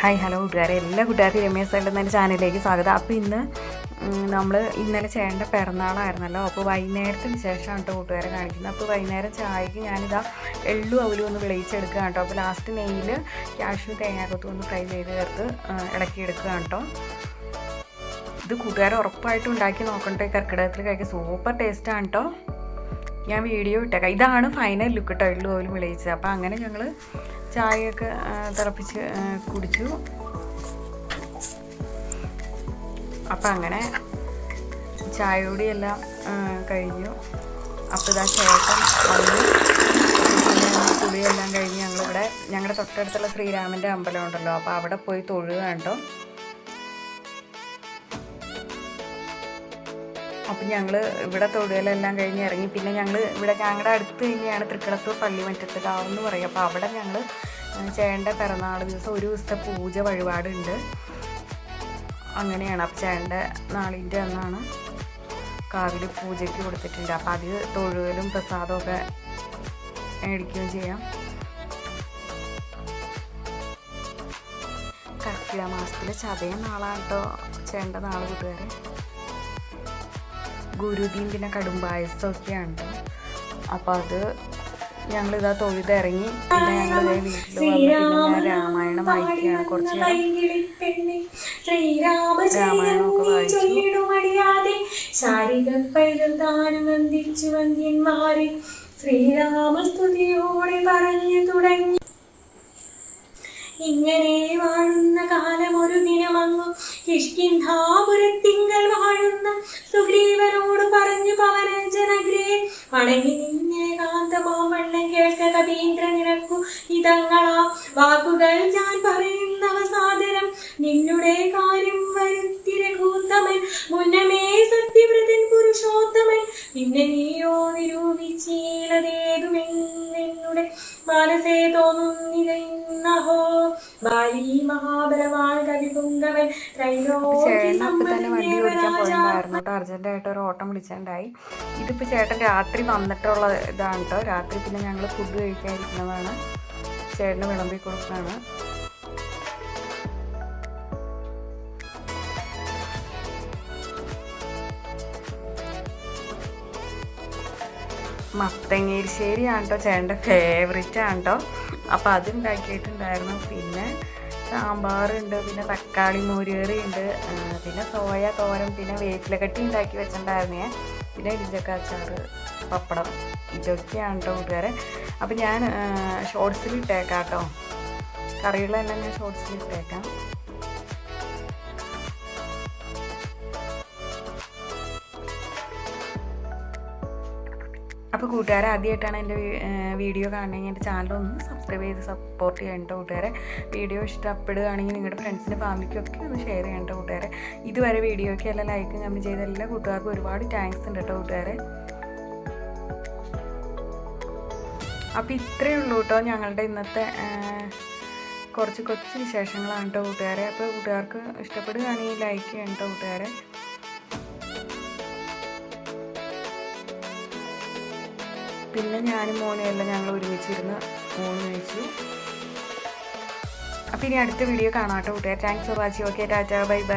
Hi hello കൂട്ടുകാരെ. എല്ലാ കൂട്ടുകാർക്കും രമേശ് സൈഡ് എന്ന ചാനലിലേക്ക് സ്വാഗതം. അപ്പോൾ ഇന്ന് നമ്മൾ ഇന്നലെ ചേട്ടന്റെ പിറന്നാളായിരുന്നല്ലോ. അപ്പോൾ വൈകുന്നേരത്തിന് ശേഷമാണ് കേട്ടോ കൂട്ടുകാരെ കാണിക്കുന്നത്. അപ്പോൾ വൈകുന്നേരം ചായക്ക് ഞാനിതാ എള്ളു അവലും ഒന്ന് വിളയിച്ചെടുക്കുക കേട്ടോ അപ്പോൾ ലാസ്റ്റ് നെയ്യിൽ ക്യാഷ്യൂ തേങ്ങാക്കത്തും ഒന്ന് ഫ്രൈ ചെയ്ത് ചേർത്ത് ഇളക്കിയെടുക്കുക കേട്ടോ ഇത് കൂട്ടുകാരെ ഉറപ്പായിട്ടും ഉണ്ടാക്കി നോക്കണ്ടേ. കർക്കിടകത്തിൽ കഴിക്കാൻ സൂപ്പർ ടേസ്റ്റാണ് കേട്ടോ ഞാൻ വീഡിയോ ഇട്ടേക്കാം. ഇതാണ് ഫൈനൽ ലുക്ക് കേട്ടോ എള്ളു അവലും വിളയിച്ചത്. അപ്പോൾ അങ്ങനെ ഞങ്ങൾ ചായയൊക്കെ തിളപ്പിച്ച് കുടിച്ചു. അപ്പം അങ്ങനെ ചായയോടി എല്ലാം ആ, കഴിഞ്ഞു. അപ്പോൾ ഇതാ ചേട്ടൻ വന്നു. കുളിയെല്ലാം കഴിഞ്ഞ് ഞങ്ങളിവിടെ ഞങ്ങളുടെ തൊട്ടടുത്തുള്ള ശ്രീരാമന്റെ അമ്പലം ഉണ്ടല്ലോ. അപ്പോൾ അവിടെ പോയി തൊഴുക കേട്ടോ അപ്പം ഞങ്ങൾ ഇവിടെ തൊടുകയിലെല്ലാം കഴിഞ്ഞ് ഇറങ്ങി. പിന്നെ ഞങ്ങൾ ഇവിടെ ഞങ്ങളുടെ അടുത്ത് തന്നെയാണ് തൃക്കടത്തൂർ പള്ളി പള്ളിമറ്റത്ത് കാവെന്ന് പറയും. അപ്പോൾ അവിടെ ഞങ്ങൾ ചേട്ടന്റെ പിറന്നാൾ ദിവസം ഒരു ദിവസത്തെ പൂജ വഴിപാടുണ്ട്. അങ്ങനെയാണ്. അപ്പം ചേട്ടന്റെ നാളിന്റെ അന്നാണ് കാവിൽ പൂജയ്ക്ക് കൊടുത്തിട്ടുണ്ട്. അപ്പോൾ അത് തൊഴുകലും പ്രസാദമൊക്കെ മേടിക്കുകയും ചെയ്യാം. കർക്കിടക മാസത്തിലെ ചതയ നാളാണ് കേട്ടോ ചേട്ടന്റെ നാൾ കൂട്ടുകാരെ. ഗുരുതിയും പിന്നെ കടുംപായസമൊക്കെയാണ് കേട്ടോ അപ്പോൾ അത് ഞങ്ങളിതാ ഇതാ പിന്നെ ഞങ്ങൾ വീട്ടിൽ വന്ന് പിന്നെ ഞാൻ രാമായണം വായിക്കുകയാണ് കുറച്ച് രാമായണമൊക്കെ വായിച്ചു. ശ്രീരാമസ്തുതിയോടെ പറഞ്ഞു തുടങ്ങി. ഇങ്ങനെ വാഴുന്ന കാലം ഒരു ദിനമങ്ങു. കിഷ്കിന്ധാപുരത്തിങ്കൽ വാഴുന്ന സുഗ്രീവനോട് പറഞ്ഞു പവനജനഗ്രേ വണങ്ങി നിന്നെ കാന്തമോവണ്ണം കേൾക്ക കവീന്ദ്ര നിനക്കു ഇതങ്ങളാ. വാക്കുകൾ ഞാൻ പറയുന്നവ സാധനം നിന്നുടെ കാര്യം വരുത്തി രഘൂത്തമൻ മുന്നമേ സത്യവ്രതൻ പുരുഷോത്തമൻ. പിന്നെ നീയോ നിരൂപിച്ചീലതേതുമെന്നുടെ മനസ്സേ തോന്നുന്നിതോ ബാലി മഹാബലവാൻ പോയിട്ടുണ്ടായിരുന്നു കേട്ടോ. അർജന്റായിട്ട് ഒരു ഓട്ടം വിളിച്ചിട്ടുണ്ടായി ഇതിപ്പോൾ ചേട്ടൻ രാത്രി വന്നിട്ടുള്ള ഇതാണ് കേട്ടോ. രാത്രി പിന്നെ ഞങ്ങൾ ഫുഡ് കഴിക്കാതിരിക്കുന്നതാണ് ചേട്ടന് വിളമ്പി കൊടുക്കുന്നതാണ്. മത്തങ്ങേരിശ്ശേരിയാണ് കേട്ടോ ചേട്ടന്റെ ഫേവറേറ്റ് ആണ് കേട്ടോ. അപ്പോൾ അത് ഉണ്ടാക്കിയിട്ടുണ്ടായിരുന്നു പിന്നെ സാമ്പാറുണ്ട് പിന്നെ തക്കാളി മോരുകറിയുണ്ട് പിന്നെ സോയ തോരൻ പിന്നെ വേപ്പിലക്കട്ടി ഉണ്ടാക്കി വെച്ചിട്ടുണ്ടായിരുന്നേ. പിന്നെ ഇടിച്ചക്ക അച്ചാറ് പപ്പടം ഇതൊക്കെയാണ് കേട്ടോ കൂട്ടുകാരെ അപ്പം ഞാൻ ഷോർട്സിൽ ഇട്ടേക്കാം കേട്ടോ കറികളെല്ലാം ഞാൻ ഷോർട്സിൽ ഇട്ടേക്കാം. അപ്പോൾ കൂട്ടുകാരെ ആദ്യമായിട്ടാണ് എന്റെ വീഡിയോ കാണണമെങ്കിൽ എന്റെ ചാനൽ ഒന്ന് സബ്സ്ക്രൈബ് ചെയ്ത് സപ്പോർട്ട് ചെയ്യേണ്ട കൂട്ടുകാരെ. വീഡിയോ ഇഷ്ടപ്പെടുകയാണെങ്കിൽ നിങ്ങളുടെ ഫ്രണ്ട്സിന്റെ ഫാമിലിക്കും ഒക്കെ ഒന്ന് ഷെയർ ചെയ്യേണ്ട കൂട്ടുകാരെ. ഇതുവരെ വീഡിയോയ്ക്ക് എല്ലാം ലൈക്കും കമന്റ് ചെയ്ത എല്ലാ കൂട്ടുകാർക്കും ഒരുപാട് താങ്ക്സ് ഉണ്ട് കേട്ടോ കൂട്ടുകാരെ. അപ്പോൾ ഇത്രയേ ഉള്ളൂ കേട്ടോ ഞങ്ങളുടെ ഇന്നത്തെ കുറച്ച് കൊച്ചു വിശേഷങ്ങളാണ് കേട്ടോ കൂട്ടുകാരെ. അപ്പോൾ കൂട്ടുകാർക്ക് ഇഷ്ടപ്പെടുകയാണെങ്കിൽ ലൈക്ക് ചെയ്യണം കേട്ടോ കൂട്ടുകാരെ. പിന്നെ ഞാനും മോനെ എല്ലാം ഞങ്ങൾ ഒരുമിച്ചിരുന്ന് മോന് കഴിച്ചു. അപ്പോൾ ഇനി അടുത്ത വീഡിയോ കാണാം കേട്ടോ കൂട്ടുകാർ thanks for watching okay tata bye bye